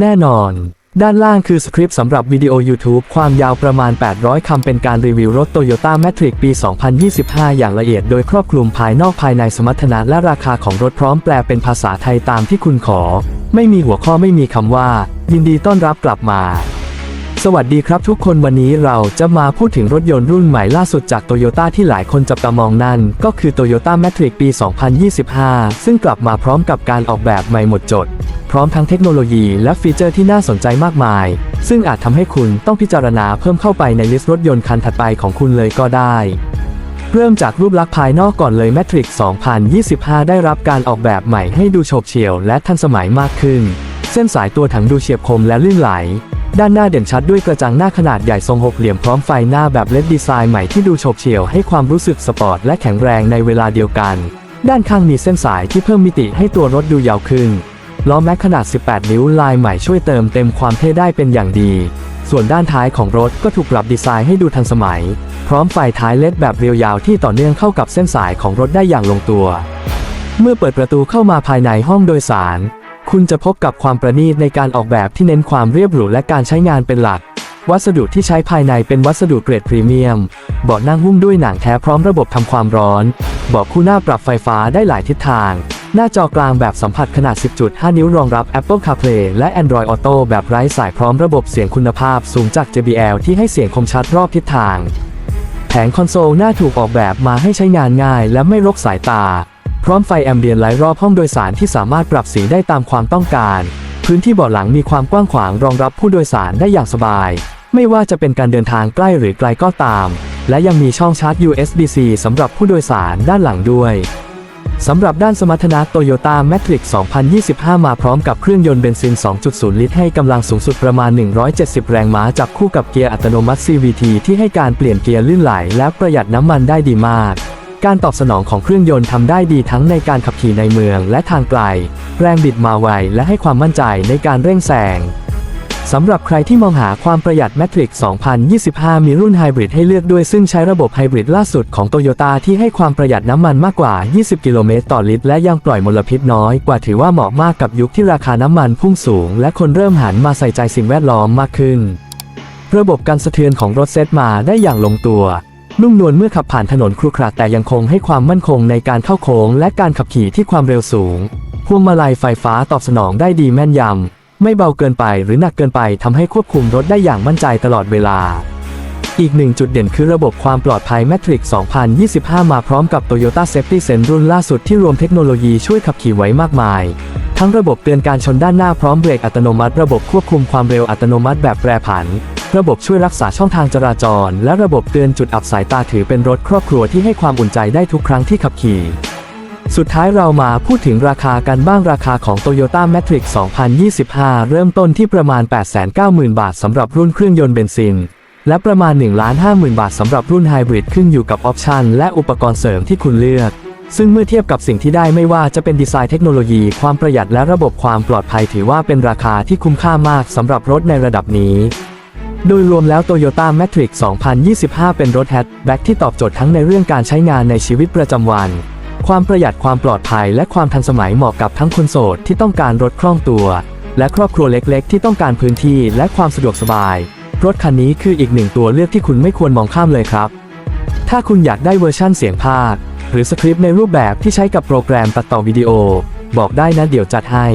แน่นอน ด้านล่างคือสคริปต์สำหรับวิดีโอ YouTube ความยาวประมาณ 800 คำเป็นการรีวิวรถ Toyota Matrix ปี 2025 อย่างละเอียดโดยครอบคลุมภายนอกภายในสมรรถนะและราคาของรถพร้อมแปลเป็นภาษาไทยตามที่คุณขอ ไม่มีหัวข้อไม่มีคำว่า ยินดีต้อนรับกลับมาสวัสดีครับทุกคนวันนี้เราจะมาพูดถึงรถยนต์รุ่นใหม่ล่าสุดจากโตโยต้าที่หลายคนจับตามองนั่น ก็คือ Toyota Matrix ปี 2025 ซึ่งกลับมาพร้อมกับการออกแบบใหม่หมดจด พร้อมทั้งเทคโนโลยีและฟีเจอร์ที่น่าสนใจมากมาย ซึ่งอาจทำให้คุณต้องพิจารณาเพิ่มเข้าไปในลิสต์รถยนต์คันถัดไปของคุณเลยก็ได้ เริ่มจากรูปลักษณ์ภายนอกก่อนเลย Matrix 2025 ได้รับการออกแบบใหม่ให้ดูโฉบเฉี่ยวและทันสมัยมากขึ้น เส้นสายตัวถังดูเฉียบคมและลื่นไหล ด้านหน้าเด่นชัดด้วยกระจังหน้าขนาดใหญ่ทรงหกเหลี่ยมพร้อมไฟหน้าแบบเลดดีไซน์ใหม่ที่ดูโฉบเฉี่ยวให้ความรู้สึกสปอร์ตและแข็งแรงในเวลาเดียวกัน ด้านข้างมีเส้นสายที่เพิ่มมิติให้ตัวรถดูยาวขึ้น ล้อแม็กขนาด 18 นิ้วลายใหม่ช่วยเติมเต็มความเท่ได้เป็นอย่างดี ส่วนด้านท้ายของรถก็ถูกปรับดีไซน์ให้ดูทันสมัย พร้อมไฟท้ายเลดแบบเรียวยาวที่ต่อเนื่องเข้ากับเส้นสายของรถได้อย่างลงตัว เมื่อเปิดประตูเข้ามาภายในห้องโดยสาร คุณจะพบกับความประณีตในการออกแบบที่เน้นความเรียบหรูและการใช้งานเป็นหลัก วัสดุที่ใช้ภายในเป็นวัสดุเกรดพรีเมียม เบาะนั่งหุ้มด้วยหนังแท้พร้อมระบบทำความร้อน เบาะคู่หน้าปรับไฟฟ้าได้หลายทิศทาง หน้าจอกลางแบบสัมผัสขนาด 10.5 นิ้วรองรับ Apple CarPlay และ Android Auto แบบไร้สายพร้อมระบบเสียงคุณภาพสูงจาก JBL ที่ให้เสียงคมชัดรอบทิศทาง แผงคอนโซลหน้าถูกออกแบบมาให้ใช้งานง่ายและไม่รกสายตา พร้อมไฟแอมเบียนไลท์รอบห้องโดยสารที่สามารถปรับสีได้ตามความต้องการ พื้นที่เบาะหลังมีความกว้างขวางรองรับผู้โดยสารได้อย่างสบาย ไม่ว่าจะเป็นการเดินทางใกล้หรือไกลก็ตาม และยังมีช่องชาร์จ USB-C สำหรับผู้โดยสารด้านหลังด้วย สำหรับด้านสมรรถนะ Toyota Matrix 2025 มาพร้อมกับเครื่องยนต์เบนซิน 2.0 ลิตรให้กำลังสูงสุดประมาณ 170 แรงม้าจับคู่กับเกียร์อัตโนมัติ CVT ที่ให้การเปลี่ยนเกียร์ลื่นไหล และประหยัดน้ำมันได้ดีมาก การตอบสนองของเครื่องยนต์ทำได้ดีทั้งในการขับขี่ในเมืองและทางไกล แรงบิดมาไวและให้ความมั่นใจในการเร่งแซง สำหรับใครที่มองหาความประหยัด Matrix 2025 มีรุ่นไฮบริดให้เลือกด้วยซึ่งใช้ระบบไฮบริดล่าสุดของ Toyota ที่ให้ความประหยัดน้ำมันมากกว่า 20 กิโลเมตรต่อลิตร และยังปล่อยมลพิษน้อยกว่าถือว่าเหมาะมากกับยุคที่ราคาน้ำมันพุ่งสูง และคนเริ่มหันมาใส่ใจสิ่งแวดล้อมมากขึ้น ระบบการสะเทือนของรถเซตมาได้อย่างลงตัว นุ่มนวลเมื่อขับผ่านถนนครุขระแต่ยังคงให้ความมั่นคงในการเข้าโค้งและการขับขี่ที่ความเร็วสูงพวงมาลัยไฟฟ้าตอบสนองได้ดีแม่นยำ ไม่เบาเกินไปหรือหนักเกินไปทำให้ควบคุมรถได้อย่างมั่นใจตลอดเวลา อีกหนึ่งจุดเด่นคือระบบความปลอดภัย Matrix 2025 มาพร้อมกับ Toyota Safety Sense รุ่นล่าสุดที่รวมเทคโนโลยีช่วยขับขี่ไว้มากมาย ทั้งระบบเตือนการชนด้านหน้าพร้อมเบรกอัตโนมัติ ระบบควบคุมความเร็วอัตโนมัติแบบแปรผัน ระบบช่วยรักษาช่องทางจราจร และระบบเตือนจุดอับสายตาถือเป็นรถครอบครัวที่ให้ความอุ่นใจได้ทุกครั้งที่ขับขี่ สุดท้ายเรามาพูดถึงราคากันบ้างราคาของ Toyota Matrix 2025 เริ่มต้นที่ประมาณ 890,000 บาทสำหรับรุ่นเครื่องยนต์เบนซิน และประมาณ 1,50,000 บาทสำหรับรุ่นไฮบริดขึ้นอยู่กับออปชันและอุปกรณ์เสริมที่คุณเลือก ซึ่งเมื่อเทียบกับสิ่งที่ได้ไม่ว่าจะเป็นดีไซน์เทคโนโลยี ความประหยัดและระบบความปลอดภัยถือว่าเป็นราคาที่คุ้มค่ามากสำหรับรถในระดับนี้โดยรวมแล้ว Toyota Matrix 2025 เป็นรถแฮชแบ็กที่ตอบโจทย์ทั้งในเรื่องการใช้งานในชีวิตประจำวัน ความประหยัดความปลอดภัยและความทันสมัยเหมาะกับทั้งคนโสดที่ต้องการรถคล่องตัว และครอบครัวเล็กๆ ที่ต้องการพื้นที่และความสะดวกสบาย รถคันนี้คืออีกหนึ่งตัวเลือกที่คุณไม่ควรมองข้ามเลยครับ ถ้าคุณอยากได้เวอร์ชั่นเสียงภาค หรือสคริปต์ในรูปแบบที่ใช้กับโปรแกรมตัดต่อวิดีโอ บอกได้นะเดี๋ยวจัดให้